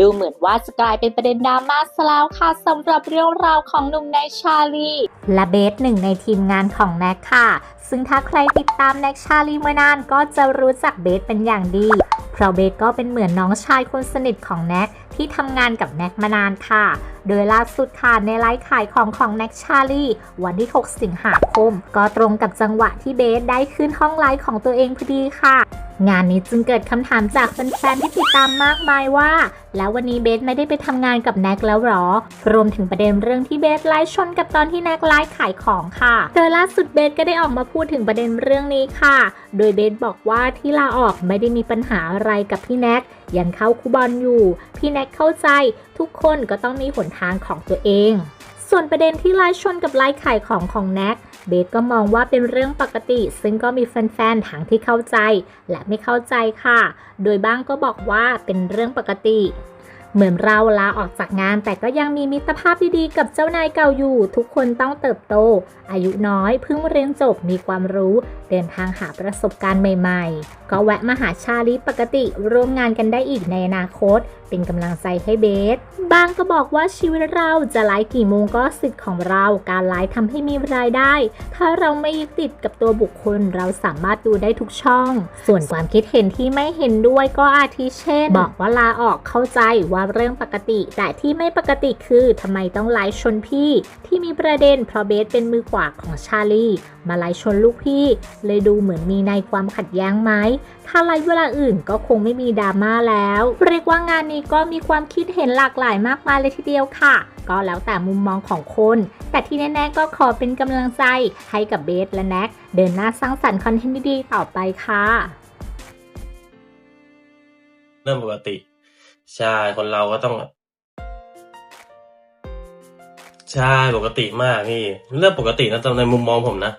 ดูเหมือนว่าจะกลายเป็นประเด็นดราม่าซะแล้วค่ะสำหรับเรื่องราวของหนุ่มแนายชาลีและเบสหนึ่งในทีมงานของแน็กค่ะ ซึ่งถ้าใครติดตามแน็กชาลีมานานก็จะรู้จักเบสเป็นอย่างดี เพราะเบสก็เป็นเหมือนน้องชายคนสนิทของแน็กที่ทำงานกับแน็กมานานค่ะ โดยล่าสุดค่ะในไลฟ์ขายของของแน็กชาลีวันที่ 6 สิงหาคม ก็ตรงกับจังหวะที่เบสได้ขึ้นห้องไลฟ์ของตัวเองพอดีค่ะ งานนี้จึงเกิดคำถามจากแฟนๆที่ติดตามมากมายว่า แล้ววันนี้เบสไม่ได้ไปทำงานกับแน็กแล้วหรอ รวมถึงประเด็นเรื่องที่เบสไลฟ์ชนกับตอนที่แน็กไลฟ์ขายของค่ะโดยล่าสุดเบสก็ได้ออกมาพูดถึงประเด็นเรื่องนี้ค่ะ โดยเบสบอกว่าที่ลาออกไม่ได้มีปัญหาอะไรกับพี่แน็กยังเข้าคูบอลอยู่ พี่แน็กเข้าใจ ทุกคนก็ต้องมีหนทางของตัวเอง ส่วนประเด็นที่ไลฟ์ชนกับไลฟ์ขายของของแน็กเบสก็มองว่าเป็นเรื่องปกติ ซึ่งก็มีแฟนๆทั้งที่เข้าใจ และไม่เข้าใจค่ะ โดยบ้างก็บอกว่าเป็นเรื่องปกติ เหมือนเราลาออกจากงาน แต่ก็ยังมีมิตรภาพดีๆ กับเจ้านายเก่าอยู่ ทุกคนต้องเติบโต อายุน้อยเพิ่งเรียนจบมีความรู้ เดินทางหาประสบการณ์ใหม่ ๆ ก็แวะมาหาชาลีปกติร่วมงานกันได้อีกในอนาคต เป็นกำลังใจให้เบส บางก็บอกว่าชีวิตเราจะไลฟ์กี่โมงก็สิทธิ์ของเรา การไลฟ์ทำให้มีรายได้ ถ้าเราไม่ยึดติดกับตัวบุคคลเราสามารถดูได้ทุกช่อง ส่วนความคิดเห็นที่ไม่เห็นด้วยก็อาทิเช่น บอกว่าลาออกเข้าใจว่าเรื่องปกติ แต่ที่ไม่ปกติคือทำไมต้องไลฟ์ชนพี่ ที่มีประเด็นเพราะเบสเป็นมือขวาของชาลีมาไลฟ์ชนลูกพี่ เลยดูเหมือนมีในความขัดแย้งไหมถ้าไลฟ์เวลาอื่นก็คงไม่มีดราม่าแล้ว เรียกว่างานนี้ก็มีความคิดเห็นหลากหลายมากมายเลยทีเดียวค่ะ ก็แล้วแต่มุมมองของคน แต่ที่แน่ๆก็ขอเป็นกำลังใจให้กับเบสและแน็กเดินหน้าสร้างสรรค์คอนเทนต์ดีๆต่อไปค่ะเรื่องปกติ ใช่ คนเราก็ต้อง ใช่ปกติมากพี่เรื่องปกตินะตามในมุมมองผมนะ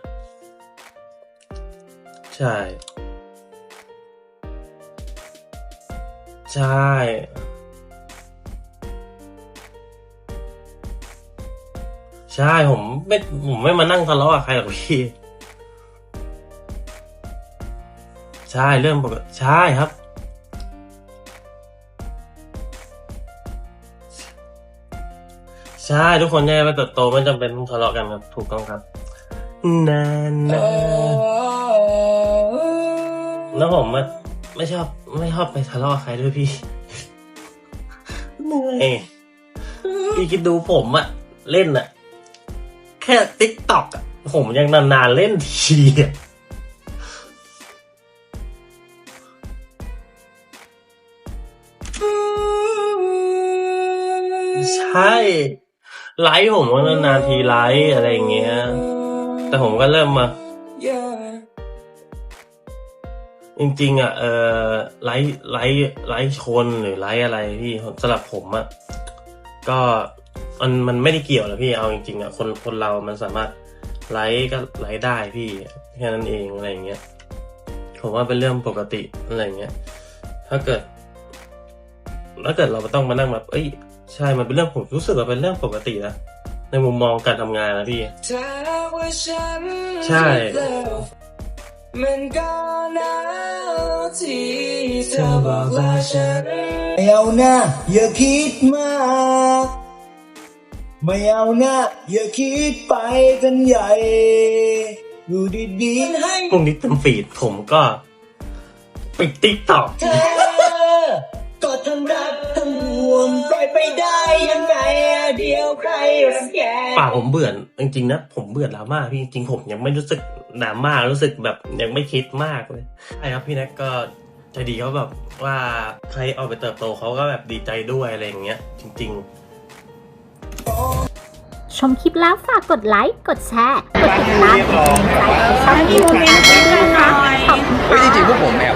ใช่ ใช่ ใช่ผมไม่ผมไม่มานั่งทะเลาะกับใครหรอกพี่ใช่เรื่องปกติใช่ครับ ใช่ทุกคนแย่ไปเติบโตไม่จำเป็นต้องทะเลาะกันครับถูกต้องครับนานนะแล้วผมไม่ไม่ชอบไม่ชอบไปทะเลาะกับใครด้วยพี่เหนื่อยพี่คิดดูผมอะเล่นอะ แค่ติ๊กต็อกอะผมยังนานๆเล่นทีอะใช่ ไลฟ์ผมก็นานๆทีไลฟ์อะไรอย่างเงี้ย แต่ผมก็เริ่มมา จริง ๆ อะ เออไลฟ์ไลฟ์ไลฟ์ชนหรือไลฟ์อะไรพี่สำหรับผมอะ ก็ มันมันไม่ได้เกี่ยวหรอกพี่เอาจริงๆอะคนคนเรามันสามารถไลฟ์ก็ไลฟ์ได้พี่แค่นั้นเองอะไรอย่างเงี้ยผมว่าเป็นเรื่องปกติอะไรอย่างเงี้ย ถ้าเกิดถ้าเกิดเราต้องมานั่งแบบเอ้ยใช่มันเป็นเรื่องผมรู้สึกว่าเป็นเรื่องปกตินะในมุมมองการทำงานนะพี่ถ้าว่าฉันใช่มันก็แล้วที่เธอบอกลาฉันไม่เอาหน้าอย่าคิดมาก ไม่เอาหน้าอย่าคิดไปกันใหญ่ดูดีๆให้พรุ่งนี้เต็มฟีดผมก็ปิดติ๊กต็อกเธอก็ทั้งรักทั้งห่วงปล่อยไปได้ยังไงอะเดียวใครรังแกป่าผมเบื่อจริงๆนะผมเบื่อดราม่าพี่จริงๆผมยังไม่รู้สึกดราม่ารู้สึกแบบยังไม่คิดมากเลยใช่ครับพี่แน็กก็ใจดีเขาแบบว่าใครเอาไปเติบโตเขาก็แบบดีใจด้วยอะไรอย่างเงี้ยจริง ๆ ชมคลิปแล้วฝากกดไลค์ กดแชร์ กดติดตามเป็นกำลังใจให้ช่องยูทูบด้วยนะคะขอบคุณเฮ้ยจค่ะริงๆพวกผมแอบ